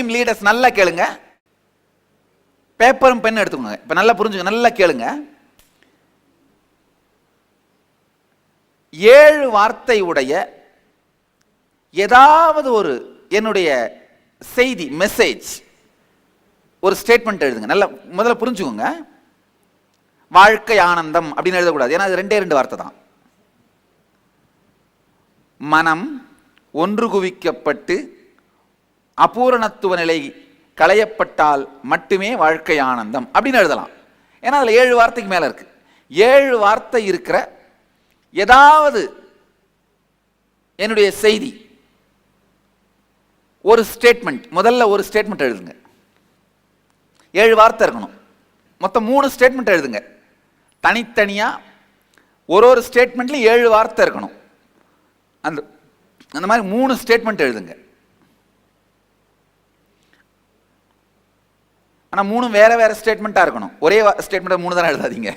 Team leaders நல்லா கேளுங்க. பேப்பரும் பென் எடுத்துக்கோங்க. இப்போ நல்லா புரிஞ்சுங்க நல்லா கேளுங்க. ஏழு வார்த்தை உடைய ஏதாவது ஒரு என்னுடைய செய்தி மெசேஜ் ஒரு ஸ்டேட்மெண்ட் எழுதுங்க. நல்லா முதல்ல புரிஞ்சுக்கோங்க. வாழ்க்கை ஆனந்தம் அப்படின்னு எழுதக்கூடாது. ஏன்னா அது ரெண்டே ரெண்டு வார்த்தை தான். மனம் ஒன்று குவிக்கப்பட்டு அபூரணத்துவ நிலை களையப்பட்டால் மட்டுமே வாழ்க்கை ஆனந்தம் அப்படின்னு எழுதலாம். ஏன்னா அதில் ஏழு வார்த்தைக்கு மேலே இருக்கு. ஏழு வார்த்தை இருக்கிற ஏதாவது என்னுடைய செய்தி ஒரு ஸ்டேட்மெண்ட் முதல்ல ஒரு ஸ்டேட்மெண்ட் எழுதுங்க. ஏழு வார்த்தை இருக்கணும். மொத்தம் மூணு ஸ்டேட்மெண்ட் எழுதுங்க. தனித்தனியாக ஒரு ஒரு ஸ்டேட்மெண்ட்லையும் ஏழு வார்த்தை இருக்கணும். அந்த அந்த மாதிரி மூணு ஸ்டேட்மெண்ட் எழுதுங்க. ஆனால் மூணு வேற வேற ஸ்டேட்மெண்ட்டாக இருக்கணும். ஒரே ஸ்டேட்மெண்ட்டை மூணு தானே எழுதாதீங்க.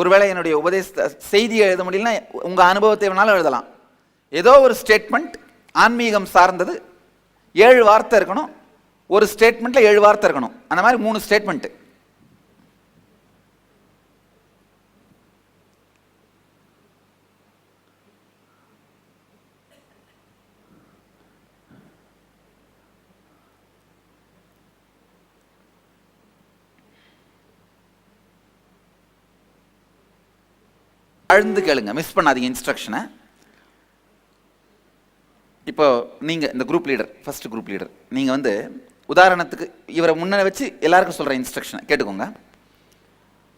ஒருவேளை என்னுடைய உபதேச செய்தியை எழுத முடியலன்னா உங்கள் அனுபவத்தை வேணாலும் எழுதலாம். ஏதோ ஒரு ஸ்டேட்மெண்ட் ஆன்மீகம் சார்ந்தது. ஏழு வார்த்தை இருக்கணும். ஒரு ஸ்டேட்மெண்ட்டில் ஏழு வார்த்தை இருக்கணும். அந்த மாதிரி மூணு ஸ்டேட்மெண்ட்டு அழுந்து கேளுங்க. மிஸ் பண்ணாதீங்க இன்ஸ்ட்ரக்ஷனை இப்போ நீங்கள் இந்த group leader first group leader நீங்கள் வந்து உதாரணத்துக்கு இவரை முன்னே வச்சு எல்லாருக்கும் சொல்கிற இன்ஸ்ட்ரக்ஷனை கேட்டுக்கோங்க.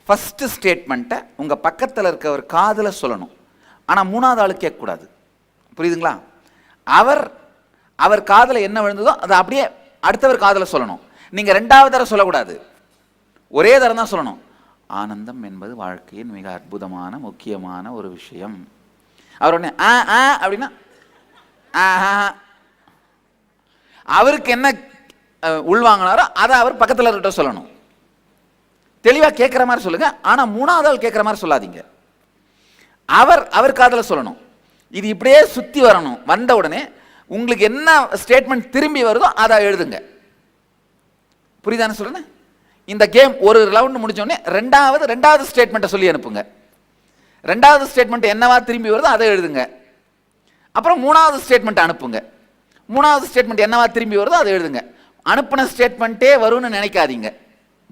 ஃபஸ்ட்டு ஸ்டேட்மெண்ட்டை உங்கள் பக்கத்தில் இருக்கவர் காதில் சொல்லணும். ஆனால் மூணாவது ஆள் கேட்கக்கூடாது. புரியுதுங்களா? அவர் அவர் காதில் என்ன விழுந்ததோ அதை அப்படியே அடுத்தவர் காதில் சொல்லணும். நீங்கள் ரெண்டாவது தடவை சொல்லக்கூடாது. ஒரே தரம் தான் சொல்லணும். ஆனந்தம் என்பது வாழ்க்கையின் மிக அற்புதமான முக்கியமான ஒரு விஷயம். அவர் உடனே ஆ ஆ அப்படின்னா ஆஹா. அவருக்கு என்ன உள்வாங்கினாரோ அதை அவர் பக்கத்தில் இருக்கிட்ட சொல்லணும். தெளிவாக கேட்குற மாதிரி சொல்லுங்க ஆனால் மூணாவது ஆள் கேட்குற மாதிரி சொல்லாதீங்க. அவர் அவர் காதில் சொல்லணும். இது இப்படியே சுற்றி வரணும். வந்த உடனே உங்களுக்கு என்ன ஸ்டேட்மெண்ட் திரும்பி வருதோ அதை எழுதுங்க. புரியுதானே சொல்கிறேன் இந்த கேம் ஒரு ரவுண்ட் முடிஞ்சோடனே ரெண்டாவது ரெண்டாவது ஸ்டேட்மெண்ட்டை சொல்லி அனுப்புங்க. ரெண்டாவது ஸ்டேட்மெண்ட் என்னவா திரும்பி வருதோ அதை எழுதுங்க. அப்புறம் மூணாவது ஸ்டேட்மெண்ட் அனுப்புங்க. மூணாவது ஸ்டேட்மெண்ட் என்னவா திரும்பி வருதோ அதை எழுதுங்க. அனுப்பின ஸ்டேட்மெண்ட்டே வரும்னு நினைக்காதீங்க.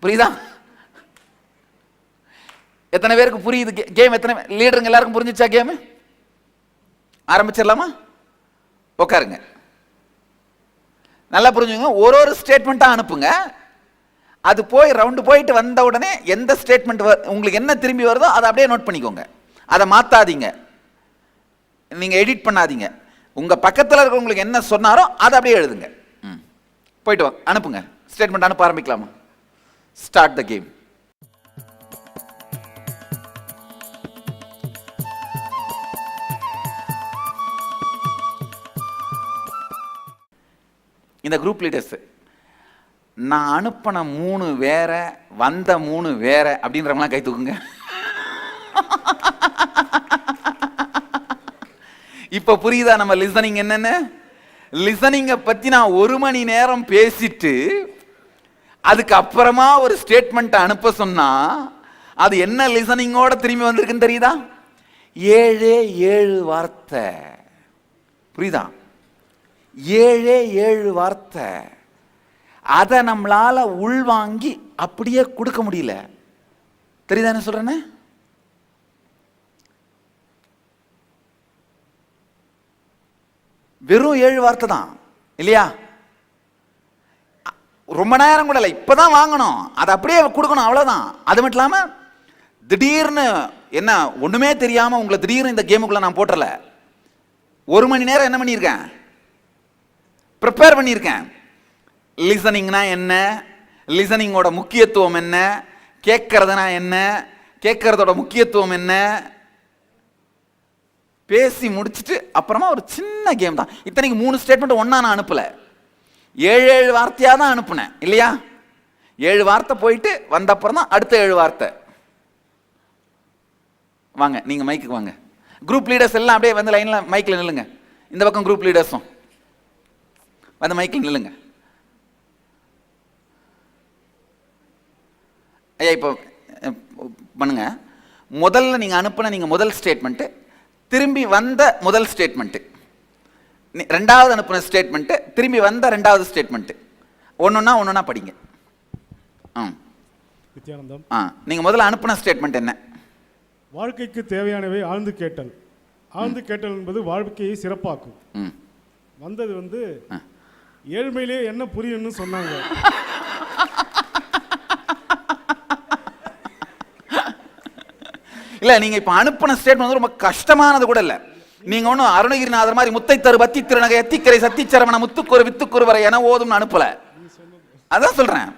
புரியுதா? எத்தனை பேருக்கு புரியுது? கேம் எத்தனை லீடருங்க எல்லாருக்கும் புரிஞ்சிச்சா கேமு ஆரம்பிச்சிடலாமா? உட்காருங்க. நல்லா புரிஞ்சுங்க ஒரு ஒரு ஸ்டேட்மெண்ட்டாக அனுப்புங்க. அது போய் ரவுண்டு போயிட்டு வந்த உடனே எந்த ஸ்டேட்மெண்ட் உங்களுக்கு என்ன திரும்பி வருதோ அதை அப்படியே நோட் பண்ணிக்கோங்க. அதை மாற்றாதீங்க நீங்கள் எடிட் பண்ணாதீங்க. உங்கள் பக்கத்தில் இருக்கவங்களுக்கு என்ன சொன்னாரோ அதை அப்படியே எழுதுங்க. ம். போயிட்டு வாங்க அனுப்புங்க. ஸ்டேட்மெண்ட் அனுப்ப ஆரம்பிக்கலாமா? ஸ்டார்ட் த கேம் இந்த குரூப் லீடர்ஸ் நான் அனுப்பின மூணு வேற வந்த மூணு வேற அப்படின்றவங்களாம் கை தூக்குங்க. இப்போ புரியுதா நம்ம லிசனிங் என்னன்னு? லிசனிங்கை பற்றி நான் ஒரு மணி நேரம் பேசிட்டு அதுக்கு அப்புறமா ஒரு ஸ்டேட்மெண்ட்டை அனுப்ப சொன்னால் அது என்ன லிசனிங்கோட திரும்பி வந்திருக்குன்னு தெரியுதா? ஏழே ஏழு வார்த்தை. புரியுதா? ஏழே ஏழு வார்த்தை. அதை நம்மளால் உள்வாங்கி அப்படியே கொடுக்க முடியல. தெரியுதா என்ன வெறும் ஏழு வார்த்தை தான் இல்லையா? ரொம்ப நேரம் கூட இல்லை இப்பதான் வாங்கணும். அதை அப்படியே கொடுக்கணும் அவ்வளவுதான். அது மட்டும் இல்லாம திடீர்னு என்ன ஒண்ணுமே தெரியாம உங்களை திடீர்னு இந்த கேமுக்குள்ள நான் போட்டுறல. ஒரு மணி நேரம் என்ன பண்ணியிருக்கேன்? ப்ரிப்பேர் பண்ணியிருக்கேன். லிசனிங்னா என்ன? லிசனிங்கோட முக்கியத்துவம் என்ன? கேட்கறதுனா என்ன? கேட்கறதோட முக்கியத்துவம் என்ன? பேசி முடிச்சுட்டு அப்புறமா ஒரு சின்ன கேம் தான். இத்தனைக்கு மூணு ஸ்டேட்மெண்ட் ஒன்றா நான் அனுப்பல. ஏழு ஏழு வார்த்தையாக தான் அனுப்புனேன். இல்லையா? ஏழு வார்த்தை போயிட்டு வந்த அப்புறம் தான் அடுத்த ஏழு வார்த்தை. வாங்க நீங்க மைக்குக்கு வாங்க. குரூப் லீடர்ஸ் எல்லாம் அப்படியே வந்து லைன்ல மைக்ல நில்லுங்க. இந்த பக்கம் குரூப் லீடர்ஸும் வந்து மைக்கில் நில்லுங்க. ஐயா இப்போ பண்ணுங்க. முதல்ல நீங்க அனுப்புன நீங்க முதல் ஸ்டேட்மெண்ட்டு திரும்பி வந்த முதல் ஸ்டேட்மெண்ட்டு ரெண்டாவது அனுப்புன ஸ்டேட்மெண்ட்டு திரும்பி வந்த ரெண்டாவது ஸ்டேட்மெண்ட்டு ஒன்றுன்னா ஒன்றுனா படிங்க. ஆ. நித்யானந்தம். ஆ நீங்கள் முதல்ல அனுப்புன ஸ்டேட்மெண்ட் என்ன? வாழ்க்கைக்கு தேவையானவை ஆழ்ந்து கேட்டல். ஆழ்ந்து கேட்டல் என்பது வாழ்க்கையை சிறப்பாக்கும். வந்தது வந்து ஏழ்மையிலே என்ன புரியும்னு சொன்னாங்க. இல்ல நீங்க இப்ப அனுப்பின ஸ்டேட்மெண்ட் வந்து ரொம்ப கஷ்டமானது கூட இல்ல. நீங்க ஒன்றும் அருணகிரிநாதர் மாதிரி முத்தை தரு பத்தி திருநகை எத்திக்கரை சத்திச்சரவண முத்துக்குரு வித்துக்குரு வரை என ஓதும்னு அனுப்பல. அதான் சொல்றேன்.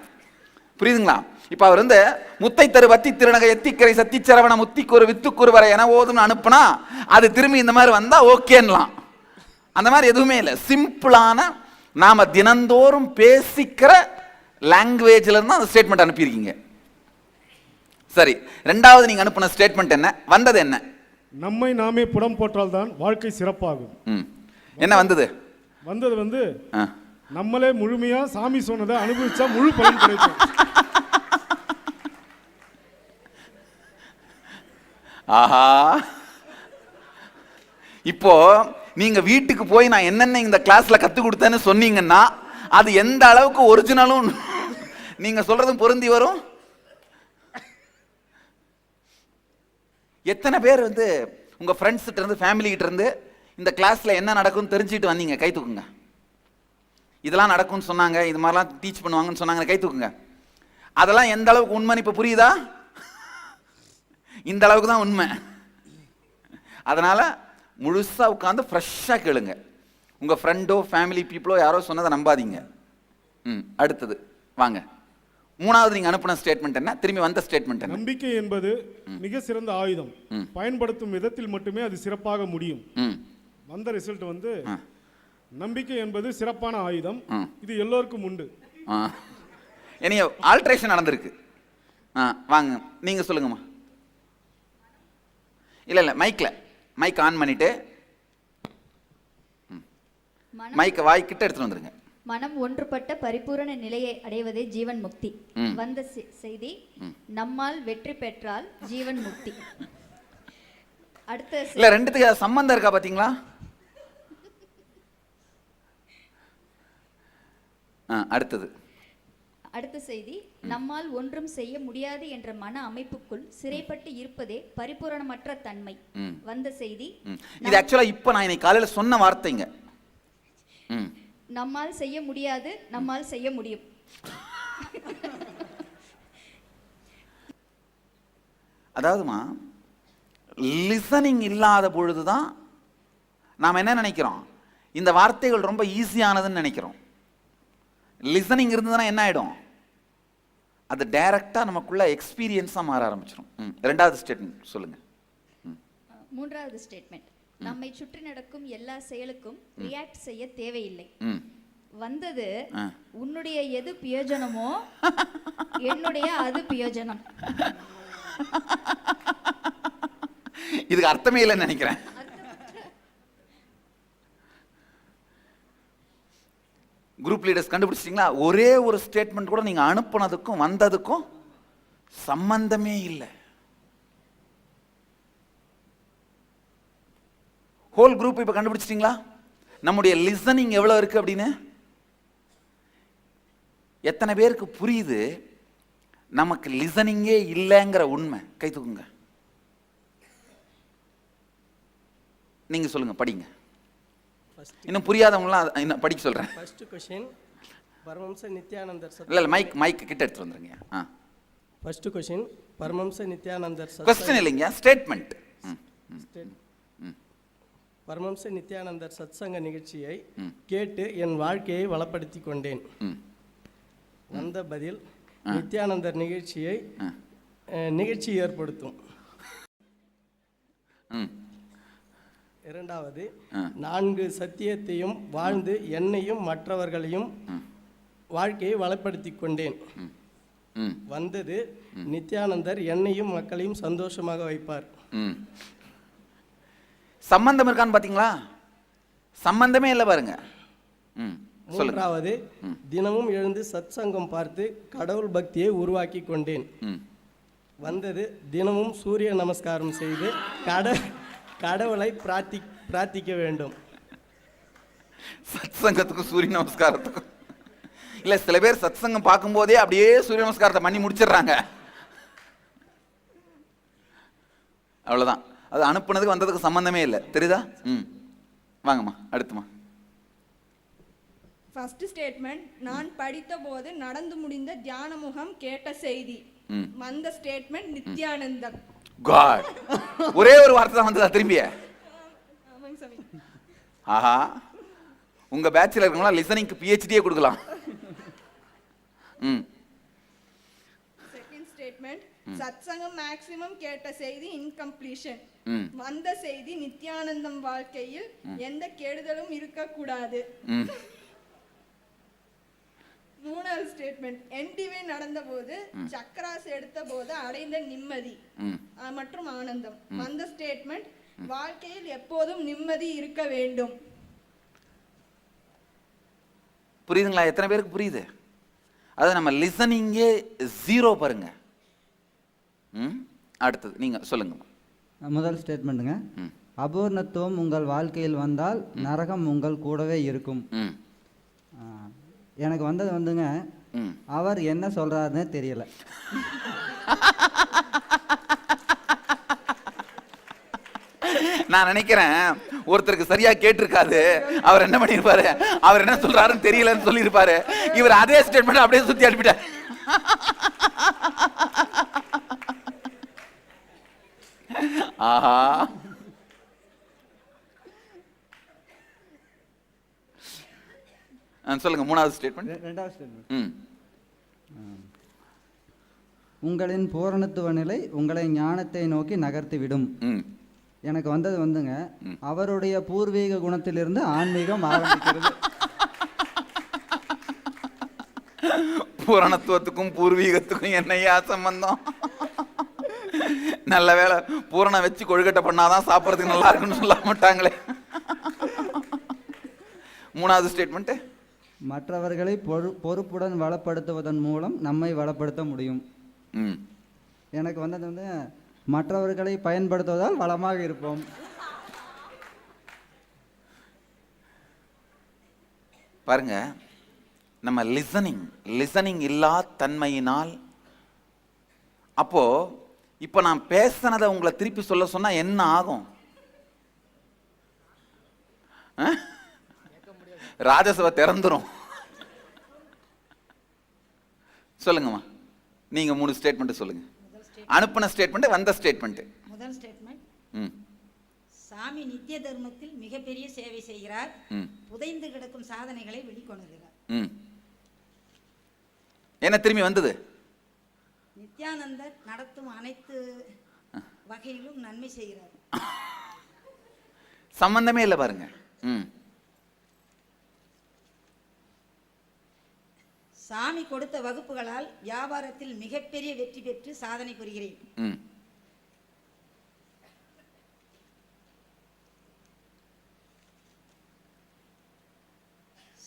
புரியுதுங்களா? இப்ப அவர் வந்து முத்தை தரு பத்தி திருநகை எத்திக்கரை சத்திச்சரவண முத்திக்குரு வித்துக்குரு வரை என ஓதும்னு அனுப்புனா அது திரும்பி இந்த மாதிரி வந்தா ஓகேன்னலாம் அந்த மாதிரி எதுவுமே இல்லை. சிம்பிளான நாம தினந்தோறும் பேசிக்கிற லாங்குவேஜ்ல இருந்து அந்த ஸ்டேட்மெண்ட் அனுப்பியிருக்கீங்க. சரி ரெண்டாவது நீங்க அனுப்புன ஸ்டேட்மெண்ட் என்ன? வந்தது என்ன? நம்மை நாமே புடம் போட்டால்தான் வாழ்க்கை சிறப்பாகும். ம். என்ன வந்தது? வந்தது வந்து. நம்மளே முழுமையா சாமி சொன்னதை அனுபவிச்சா முழு பலன் கிடைக்கும். ஆஹா. இப்போ நீங்க வீட்டுக்கு போய் நான் என்னென்ன இந்த கிளாஸ்ல கத்து கொடுத்தேன்னு சொன்னீங்கன்னா அது எந்த அளவுக்கு ஒரிஜினலும் நீங்க சொல்றதும் பொருந்தி வரும்? எத்தனை பேர் வந்து உங்கள் ஃப்ரெண்ட்ஸ்கிட்ட இருந்து ஃபேமிலிகிட்ட இருந்து இந்த கிளாஸில் என்ன நடக்கும்னு தெரிஞ்சுட்டு வந்தீங்க? கை தூக்குங்க. இதெல்லாம் நடக்கும்னு சொன்னாங்க இது மாதிரிலாம் டீச் பண்ணுவாங்கன்னு சொன்னாங்க கை தூக்குங்க. அதெல்லாம் எந்த அளவுக்கு உண்மைன்னு இப்போ புரியுதா? இந்த அளவுக்கு தான் உண்மை. அதனால் முழுசாக உட்காந்து ஃப்ரெஷ்ஷாக கேளுங்க. உங்கள் ஃப்ரெண்டோ ஃபேமிலி பீப்புளோ யாரோ சொன்னதை நம்பாதீங்க. ம் அடுத்தது. வாங்க. மூணாவது நீங்க அனுப்பின ஸ்டேட்மெண்ட் என்ன? திரும்பி வந்த ஸ்டேட்மெண்ட் என்ன? நம்பிக்கை என்பது மிக சிறந்த ஆயுதம். ம். பயன்படுத்தும் விதத்தில் மட்டுமே அது சிறப்பாக முடியும். வந்த ரிசல்ட் வந்து. நம்பிக்கை என்பது சிறப்பான ஆயுதம். இது எல்லோருக்கும் உண்டு. ஆ. இனிய ஆல்ட்ரேஷன் நடந்திருக்கு. ஆ வாங்க நீங்க சொல்லுங்கம்மா. இல்ல இல்ல மைக்ல மைக் ஆன் பண்ணிட்டு மைக்கை வாய்க்கிட்ட எடுத்துட்டு வந்துருங்க. மனம் ஒன்றுபட்ட பரிபூரண நிலையை அடைவதே ஜீவன் முக்தி. வந்த செய்தி நம்மால் வெற்றி பெற்றால் ஜீவன் முக்தி. அடுத்த இல்ல ரெண்டுத்துக்கு சம்பந்தம் இருக்கா பாத்தீங்களா? அடுத்தது. அடுத்த செய்தி நம்மால் ஒன்றும் செய்ய முடியாது என்ற மன அமைப்புக்குள் சிறைப்பட்டு இருப்பதே பரிபூரணமற்ற தன்மை. வந்த செய்தி. இது ஆக்சுவலா இப்ப நான் இன்னைக்கு காலையில சொன்ன வார்த்தைங்க. நம்மால் செய்ய முடியாது நம்மால் செய்ய முடியும். அதாவதுமா லிசனிங் இல்லாத பொழுதுதான் நாம் என்ன நினைக்கிறோம்? இந்த வார்த்தைகள் ரொம்ப ஈஸியானதுன்னு நினைக்கிறோம். லிசனிங் இருந்ததுன்னா என்ன ஆயிடும்? அது டைரக்டாக நமக்குள்ள எக்ஸ்பீரியன்ஸாக மாற ஆரம்பிச்சிடும் ரெண்டாவது ஸ்டேட்மெண்ட் சொல்லுங்க. மூன்றாவது ஸ்டேட்மெண்ட் நம்மை சுற்றி நடக்கும் எல்லா செயலுக்கும் ரியாக்ட் செய்ய தேவையில்லை. வந்தது. உன்னுடைய எது பிரயோஜனமோ என்னுடைய அது பிரயோஜனம் இதுக்கு அர்த்தமே இல்லைன்னு நினைக்கிறேன். குரூப் லீடர்ஸ் கண்டுபிடிச்சிட்டிங்களா? ஒரே ஒரு ஸ்டேட்மெண்ட் கூட நீங்க அனுப்புனதுக்கும் வந்ததுக்கும் சம்பந்தமே இல்லை. ஹோல் குரூப் இப்போ கண்டுபிடிச்சிட்டிங்களா? நம்முடைய லிசனிங் எவ்வளோ இருக்கு அப்படின்னு? எத்தனை பேருக்கு புரியுது? நமக்கு லிசனிங்கே இல்லைங்கிற உண்மை. கை தூக்குங்க. நீங்க சொல்லுங்க படிங்க. இன்னும் புரியாதவங்களாம் இன்னும் படிக்க சொல்றேன். ஃபர்ஸ்ட் கொஷின் பரமம்ச நித்யானந்தர் இல்ல இல்ல மைக் மைக் கிட்ட எடுத்து வந்துருங்க. ஆ. ஃபர்ஸ்ட் கொஷின் பரமம்ச நித்யானந்தர் சத் கொஸ்டின் இல்லைங்க ஸ்டேட்மெண்ட் ஸ்டேட் பரமம்ச நித்யானந்தர் சத்சங்க நிகழ்ச்சியை கேட்டு என் வாழ்க்கையை வளப்படுத்தி கொண்டேன். வந்த பதில் நித்யானந்தர் நிகழ்ச்சியை நிகழ்ச்சி ஏற்படுத்தும். இரண்டாவது. நான்கு சத்தியத்தையும் வாழ்ந்து என்னையும் மற்றவர்களையும் வாழ்க்கையை வளப்படுத்தி கொண்டேன். வந்தது நித்யானந்தர் என்னையும் மக்களையும் சந்தோஷமாக வைப்பார். சம்பந்தம் இருக்கான்னு பார்த்தீங்களா சம்பந்தமே இல்லை பாருங்க. ம் மூன்றாவது தினமும் எழுந்து சத்சங்கம் பார்த்து கடவுள் பக்தியை உருவாக்கி கொண்டேன். வந்தது தினமும் சூரிய நமஸ்காரம் செய்து கட கடவுளை பிரார்த்தி பிரார்த்திக்க வேண்டும். சத்சங்கத்துக்கும் சூரிய நமஸ்காரத்துக்கும். இல்லை சில பேர் சத்சங்கம் பார்க்கும்போதே அப்படியே சூரிய நமஸ்காரத்தை பண்ணி முடிச்சிடுறாங்க. அவ்வளோதான் அது அனுப்புனதுக்கு வந்ததுக்கு சம்பந்தமே இல்லை. தெரியுதா? ம். வாங்கம்மா அடுத்துமா ஃபர்ஸ்ட் ஸ்டேட்மெண்ட் நான் படித்தபோது நடந்து முடிந்த தியான முகம் கேட்ட செய்தி. வந்த ஸ்டேட்மெண்ட் நித்யானந்தம். காட் ஒரே ஒரு வார்த்தை தான் வந்ததா திரும்பிய? ஆஹா. உங்க பேட்ச்ல இருக்கவங்களா லிசனிங்க்கு பிஹெச்டியே கொடுக்கலாம். ம். சத்சங்கம் மேக்ஸிமம் கேட்ட செய்தி இன்கம்ப்ளீஷன் வந்த செய்தி நித்யானந்தம் வாழ்க்கையில் எந்த கெடுதலும் இருக்கக்கூடாது. ம். மூணாவது ஸ்டேட்மெண்ட் என்டிவே நடந்தபோது சக்கராஸ் எடுத்த போது அடைந்த நிம்மதி மற்றும் ஆனந்தம். வந்த ஸ்டேட்மெண்ட் வாழ்க்கையில் எப்போதும் நிம்மதி இருக்க வேண்டும். புரியுதுங்களா? எத்தனை பேருக்கு புரியுது? அது நம்ம லிசனிங்கே ஜீரோ பாருங்க. ம் அடுத்தது நீங்க சொல்லுங்க. முதல் ஸ்டேட்மெண்ட்டுங்க. அபூர்ணத்துவம் உங்கள் வாழ்க்கையில் வந்தால் நரகம் உங்கள் கூடவே இருக்கும். எனக்கு வந்தது வந்துங்க அவர் என்ன சொல்றாருன்னே தெரியல. நான் நினைக்கிறேன் ஒருத்தருக்கு சரியா கேட்டிருக்காது. அவர் என்ன பண்ணிருப்பாரு? அவர் என்ன சொல்றாருன்னு தெரியலன்னு சொல்லியிருப்பாரு. இவர் அதே ஸ்டேட்மெண்ட் அப்படியே சுத்தி அனுப்பிட்டார். ஆஹா. சொல்லுங்க மூணாவது ஸ்டேட்மெண்ட் ரெண்டாவது ஸ்டேட்மெண்ட் உங்களின் பூரணத்துவ நிலை உங்களை ஞானத்தை நோக்கி நகர்த்தி விடும். ம். எனக்கு வந்தது வந்துங்க. அவருடைய பூர்வீக குணத்திலிருந்து ஆன்மீகம் ஆரம்பிக்கிறது. பூரணத்துவத்துக்கும் பூர்வீகத்துக்கும் என்னையா சம்பந்தம்? நல்ல வேளை பூரணம் வச்சு கொழுக்கட்டை பண்ணாதான் சாப்பிட்றதுக்கு நல்லா இருக்குன்னு சொல்ல மாட்டாங்களே. மூணாவது ஸ்டேட்மெண்ட்டு மற்றவர்களை பொறு பொறுப்புடன் வளப்படுத்துவதன் மூலம் நம்மை வளப்படுத்த முடியும். ம். எனக்கு வந்தது வந்து மற்றவர்களை பயன்படுத்துவதால் வளமாக இருப்போம். பாருங்க நம்ம லிசனிங் லிசனிங் இல்லா தன்மையினால் அப்போ இப்போ நான் பேசினதை உங்களை திருப்பி சொல்ல சொன்னா என்ன ஆகும்? ராஜசபை திறந்துரும். சொல்லுங்கம்மா. நீங்க மூணு ஸ்டேட்மெண்ட் சொல்லுங்க. அனுப்பின ஸ்டேட்மெண்ட் வந்த ஸ்டேட்மெண்ட் முதல் ஸ்டேட்மெண்ட் ம். சாமி நித்திய தர்மத்தில் மிகப்பெரிய சேவை செய்கிறார். ம். புதைந்து கிடக்கும் சாதனைகளை வெளிக்கொணர்கிறார். ம். என்ன திரும்பி வந்தது? நித்யானந்தர் நடத்தும் அனைத்து வகையிலும் நன்மை செய்கிறார். சம்பந்தமே இல்லை பாருங்க. சாமி கொடுத்த வகுப்புகளால் வியாபாரத்தில் மிகப்பெரிய வெற்றி பெற்று சாதனை புரிகிறேன்.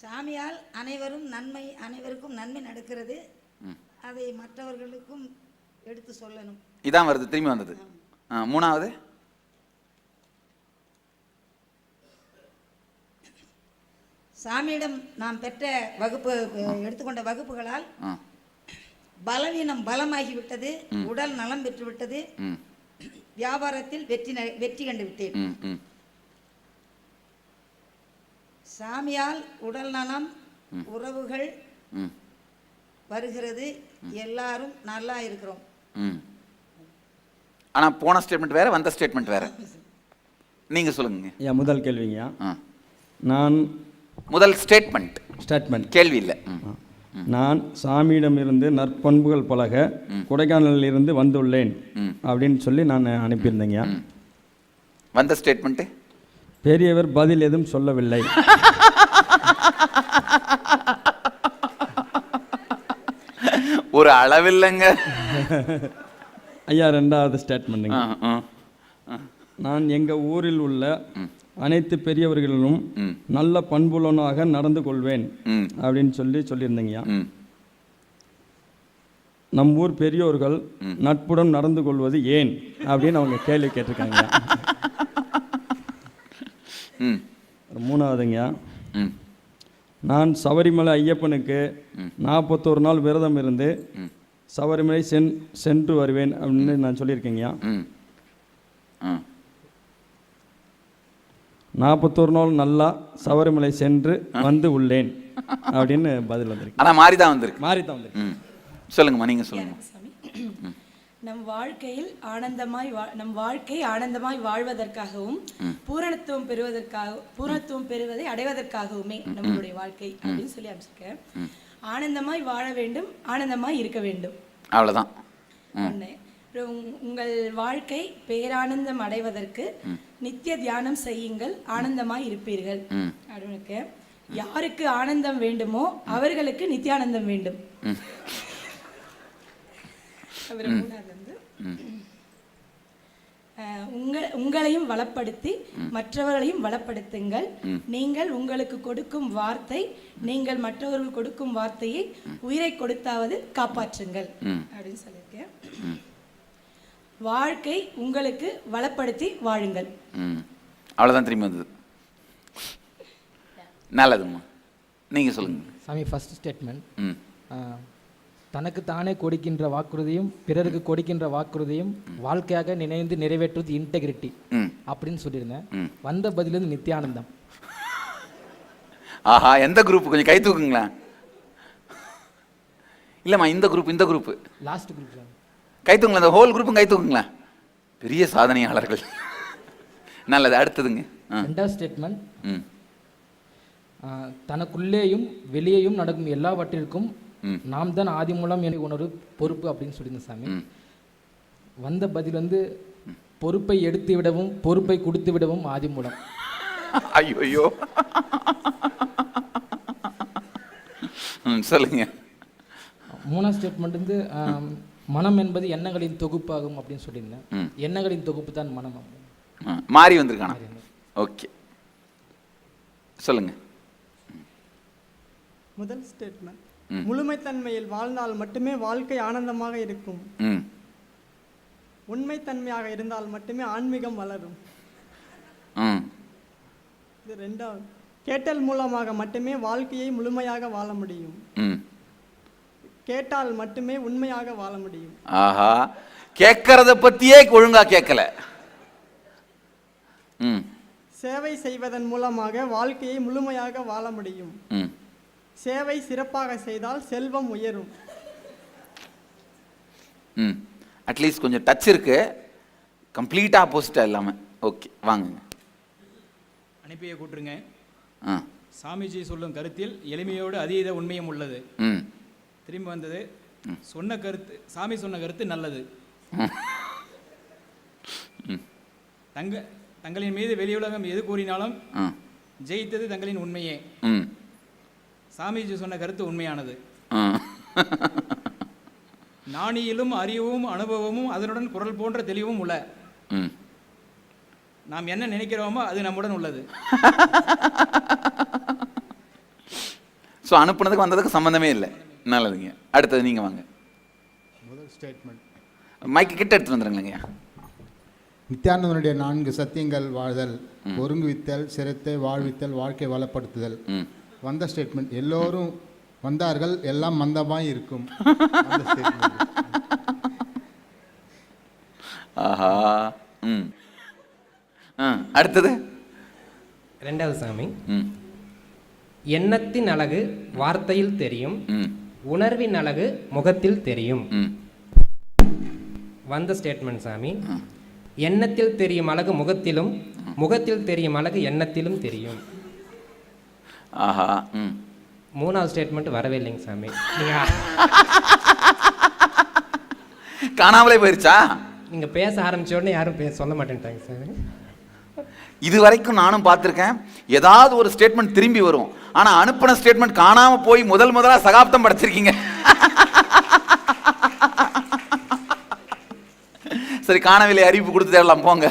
சாமியால் அனைவரும் நன்மை அனைவருக்கும் நன்மை நடக்கிறது. அதை மற்றவர்களுக்கும் எடுத்து சொல்லணும். இதான் வருது திரும்பி வந்தது. மூணாவது? சாமியிடம் நாம் பெற்ற வகுப்பு எடுத்துக்கொண்ட வகுப்புகளால் பலவீனம் பலமாகிவிட்டது உடல் நலம் பெற்றுவிட்டது வியாபாரத்தில் வெற்றி வெற்றி கண்டு விட்டேன் சாமியால் உடல் நலம் உறவுகள் வருகிறது. எல்லாரும் நல்லா இருக்கிறோம். ம். ஆனால் போன ஸ்டேட்மெண்ட் வேற வந்த ஸ்டேட்மெண்ட் வேற. நீங்க சொல்லுங்க. என் முதல் கேள்விங்க ஆ. நான் முதல் ஸ்டேட்மெண்ட் ஸ்டேட்மெண்ட் கேள்வி இல்லை. நான் சாமியிடமிருந்து நற்பண்புகள் பழக கொடைக்கானலில் இருந்து வந்துள்ளேன். அப்படின்னு சொல்லி நான் அனுப்பியிருந்தேங்க வந்த ஸ்டேட்மெண்ட்டு பெரியவர் பதில் எதுவும் சொல்லவில்லை. ஒரு அளவில்லைங்க. ஐயா ரெண்டாவது ஸ்டேட்மெண்ட்டுங்க. நான் எங்கள் ஊரில் உள்ள அனைத்து பெரியவர்களிலும். நல்ல பண்புள்ளவனாக நடந்து கொள்வேன் அப்படின்னு சொல்லி சொல்லியிருந்தீங்கய்யா நம் ஊர் பெரியோர்கள் நட்புடன் நடந்து கொள்வது ஏன் அப்படின்னு அவங்க கேள்வி கேட்டிருக்காங்க ம். மூணாவதுங்க ம். நான் சபரிமலை ஐயப்பனுக்கு நாற்பத்தோரு நாள் விரதம் இருந்து சபரிமலை சென் சென்று வருவேன் அப்படின்னு நான் சொல்லியிருக்கேங்கய்யா நாற்பத்தோரு நாள் நல்லா சபரிமலை சென்று வந்து உள்ளேன் அப்படின்னு பதில் வந்திருக்கு. ஆனால் மாறி தான் வந்திருக்கு. மாறி தான் வந்திருக்கு சொல்லுங்கம்மா. நீங்கள் சொல்லுங்க சாமி நம் வாழ்க்கையில் ஆனந்தமாய் நம் வாழ்க்கை ஆனந்தமாய் வாழ்வதற்காகவும் பூரணத்துவம் பெறுவதற்காக பூரணத்துவம் பெறுவதை அடைவதற்காகவுமே நம்மளுடைய வாழ்க்கை அப்படின்னு சொல்லி அமைச்சிருக்கேன். ஆனந்தமாய் வாழ வேண்டும் ஆனந்தமாய் இருக்க வேண்டும். அவ்வளோதான் உங்- உங்கள் வாழ்க்கை பேரானந்தம் அடைவதற்கு நித்திய தியானம் செய்யுங்கள் ஆனந்தமாய் இருப்பீர்கள். அப்படின்னு. யாருக்கு ஆனந்தம் வேண்டுமோ அவர்களுக்கு நித்தியானந்தம் வேண்டும். மூணாவது வந்து உங்க உங்களையும் வளப்படுத்தி மற்றவர்களையும் வளப்படுத்துங்கள். நீங்கள் உங்களுக்கு கொடுக்கும் வார்த்தை நீங்கள் மற்றவர்கள் கொடுக்கும் வார்த்தையை உயிரை கொடுத்தாவது காப்பாற்றுங்கள் அப்படின்னு சொல்லியிருக்கேன். வாழ்க்கை உங்களுக்கு வளப்படுத்தி வாழுங்கள். அவ்வளோதான் திரும்பி வந்தது. நல்லதும்மா. நீங்கள் சொல்லுங்க. சாமி ஃபர்ஸ்ட் ஸ்டேட்மெண்ட் ம் தனக்கு தானே கொடுக்கின்ற வாக்குறுதியும் பிறருக்கு கொடுக்கின்ற வாக்குறுதியும் வாழ்க்கையாக நினைந்து நிறைவேற்றுவது இன்டெகிரிட்டி அப்படின்னு சொல்லியிருந்தேன். வந்த பதில் வந்து நித்யானந்தம் ஆஹா எந்த குரூப் கொஞ்சம் கை தூக்குங்களேன். இல்லைம்மா இந்த குரூப் இந்த குரூப் லாஸ்ட் குரூப் கை தூக்குங்களேன் இந்த ஹோல் குரூப்பும் கை தூக்குங்களேன். பெரிய சாதனையாளர்கள். நல்லது அடுத்ததுங்க. ரெண்டாவது ஸ்டேட்மெண்ட் தனக்குள்ளேயும் வெளியேயும் நடக்கும் எல்லாவற்றிற்கும். நாம் தான் ஆதி மூலம் என உணர்வு பொறுப்பு அப்படின்னு சொல்லியிருந்தேன் சாமி. வந்த பதில் வந்து பொறுப்பை எடுத்து விடவும் பொறுப்பை கொடுத்து விடவும் ஆதி மூலம். ஐயோ ஐயோ ம் சொல்லுங்க. மூணாவது ஸ்டேட்மெண்ட் வந்து மனம் என்பது எண்ணங்களின் தொகுப்பாகும் அப்படின்னு சொல்லியிருந்தேன். எண்ணங்களின் தொகுப்பு தான் மனம் மாறி வந்திருக்கானா? ஓகே. சொல்லுங்க. முதல் ஸ்டேட்மெண்ட். முழுமைத்தன்மையில் வாழ்ந்தால் மட்டுமே வாழ்க்கை ஆனந்தமாக இருக்கும். உண்மைத்தன்மையாக இருந்தால் மட்டுமே ஆன்மீகம் வளரும். இது ரெண்டாவது. கேட்டல் மூலமாக மட்டுமே வாழ்க்கையை முழுமையாக வாழ முடியும். கேட்டால் மட்டுமே உண்மையாக வாழ முடியும். ஆஹா. கேட்கறத பத்தியே ஒழுங்கா கேட்கல. சேவை செய்வதன் மூலமாக வாழ்க்கையை முழுமையாக வாழ முடியும். ம். சேவை சிறப்பாக செய்தால் செல்வம் உயரும். ம் அட்லீஸ்ட் கொஞ்சம் டச் இருக்கு. கம்ப்ளீட்டாக ஆப்போசிட்டாக இல்லாமல் ஓகே வாங்குங்க அனுப்பிய கூட்டுருங்க ஆ. சாமிஜி சொல்லும் கருத்தில் எளிமையோடு அதீத உண்மையும் உள்ளது. ம். திரும்பி வந்தது சொன்ன கருத்து சாமி சொன்ன கருத்து நல்லது. தங்க தங்களின் மீது வெளியுலகம் எது கூறினாலும் ஆ. ஜெயித்தது தங்களின் உண்மையே. ம். சாமிஜி சொன்ன கருத்து உண்மையானது. நாணியிலும் அறிவும் அனுபவமும் அதனுடன் குரல் போன்ற தெளிவும் உள்ள. ம். நாம் என்ன நினைக்கிறோமோ அது நம்முடன் உள்ளது. ஸோ அனுப்புனதுக்கு வந்ததுக்கு சம்மந்தமே இல்லை. நல்லதுங்க அடுத்தது நீங்கள் வாங்க. முதல் ஸ்டேட்மெண்ட் மைக்கு கிட்ட எடுத்துட்டு வந்துருங்களேங்க. நித்யானந்தனுடைய நான்கு சத்தியங்கள் வாழ்தல் ஒருங்குவித்தல் சிரத்தை வாழ்வித்தல் வாழ்க்கை வளப்படுத்துதல். ம். வந்த ஸ்டேட்மெண்ட் எல்லோரும் வந்தார்கள் எல்லாம் மந்தமாய் இருக்கும். ஆஹா ம். ஆ அடுத்தது. ரெண்டாவது சாமி. ம். எண்ணத்தின் அழகு வார்த்தையில் தெரியும். ம். உணர்வின் அழகு முகத்தில் தெரியும். ம். வந்த ஸ்டேட்மெண்ட் சாமி. எண்ணத்தில் தெரியும் அழகு முகத்திலும் முகத்தில் தெரியும் அழகு எண்ணத்திலும் தெரியும். ஆஹா ம். மூணாவது ஸ்டேட்மெண்ட் வரவே இல்லைங்க சாமி. காணாமலே போயிருச்சா? நீங்கள் பேச ஆரம்பிச்ச உடனே யாரும் பேச சொல்ல மாட்டேன்ட்டாங்க சாமி. இது வரைக்கும் நானும் பார்த்துருக்கேன். ஏதாவது ஒரு ஸ்டேட்மெண்ட் திரும்பி வரும். ஆனால் அனுப்பின ஸ்டேட்மெண்ட் காணாமல் போய் முதல் முதலாக சகாப்தம் படைச்சிருக்கீங்க. சரி காணவில்லை அறிவிப்பு கொடுத்து தேடலாம் போங்க.